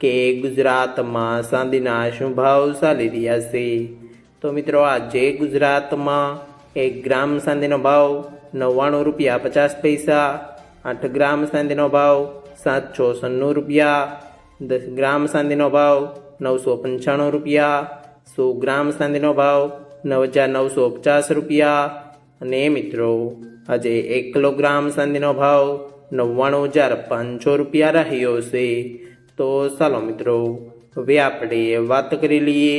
કે ગુજરાતમાં ચાંદીના શું ભાવ ચાલી રહ્યા છે? તો મિત્રો, આજે ગુજરાતમાં એક ગ્રામ ચાંદીનો ભાવ નવ્વાણું રૂપિયા પચાસ પૈસા, આઠ ગ્રામ ચાંદીનો ભાવ સાતસો સન્નું રૂપિયા, દસ ગ્રામ ચાંદીનો ભાવ નવસો પંચાણું રૂપિયા, સો ગ્રામ ચાંદીનો ભાવ નવ હજાર નવસો પચાસ રૂપિયા. અને મિત્રો, આજે એક કિલોગ્રામ ચાંદીનો ભાવ નવ્વાણું હજાર પાંચસો રૂપિયા રહ્યો છે. તો ચાલો મિત્રો, હવે આપણે વાત કરી લઈએ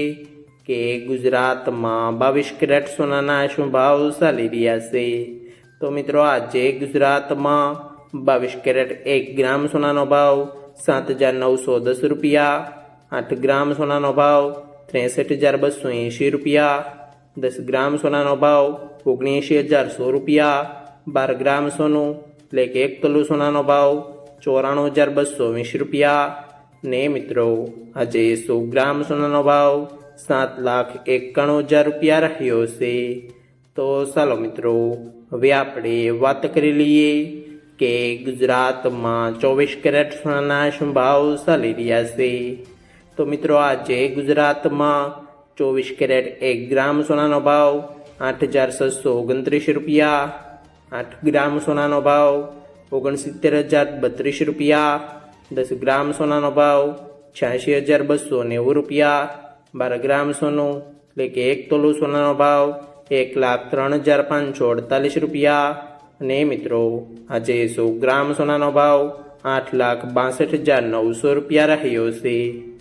કે ગુજરાતમાં બાવીસ કેરેટ સોનાના શું ભાવ ચાલી રહ્યા છે. તો મિત્રો, આજે ગુજરાતમાં બાવીસ કેરેટ એક ગ્રામ સોનાનો ભાવ સાત હજાર નવસો દસ રૂપિયા, આઠ ગ્રામ સોનાનો ભાવ ત્રેસઠ હજાર બસો એંશી રૂપિયા, દસ ગ્રામ સોનાનો ભાવ ઓગણએંશી હજાર સો રૂપિયા, બાર ગ્રામ સોનું એટલે કે એક તોલું સોનાનો ભાવ ચોરાણું હજાર બસો વીસ રૂપિયા ને મિત્રો, આજે સો ગ્રામ સોનાનો ભાવ સાત લાખ એકાણું હજાર રૂપિયા રહ્યો છે. તો ચાલો મિત્રો, હવે આપણે વાત કરી લઈએ કે ગુજરાતમાં ચોવીસ કેરેટ સોનાના શું ભાવ ચાલી રહ્યા છે. તો મિત્રો, આજે ગુજરાતમાં ચોવીસ કેરેટ એક ગ્રામ સોનાનો ભાવ આઠ હજાર છસો ઓગણત્રીસ રૂપિયા, આઠ ગ્રામ સોનાનો ભાવ ઓગણસિત્તેર હજાર બત્રીસ રૂપિયા દસ ગ્રામ સોનાનો ભાવ છ્યાસી હજાર બસો નેવું રૂપિયા. બાર ગ્રામ સોનું, એટલે કે એક તોલું સોનાનો ભાવ એક લાખ ત્રણ હજાર પાંચસો અડતાલીસ રૂપિયા. અને મિત્રો, આજે સો ગ્રામ સોનાનો ભાવ આઠ લાખ બાસઠ હજાર નવસો રૂપિયા રહ્યો છે.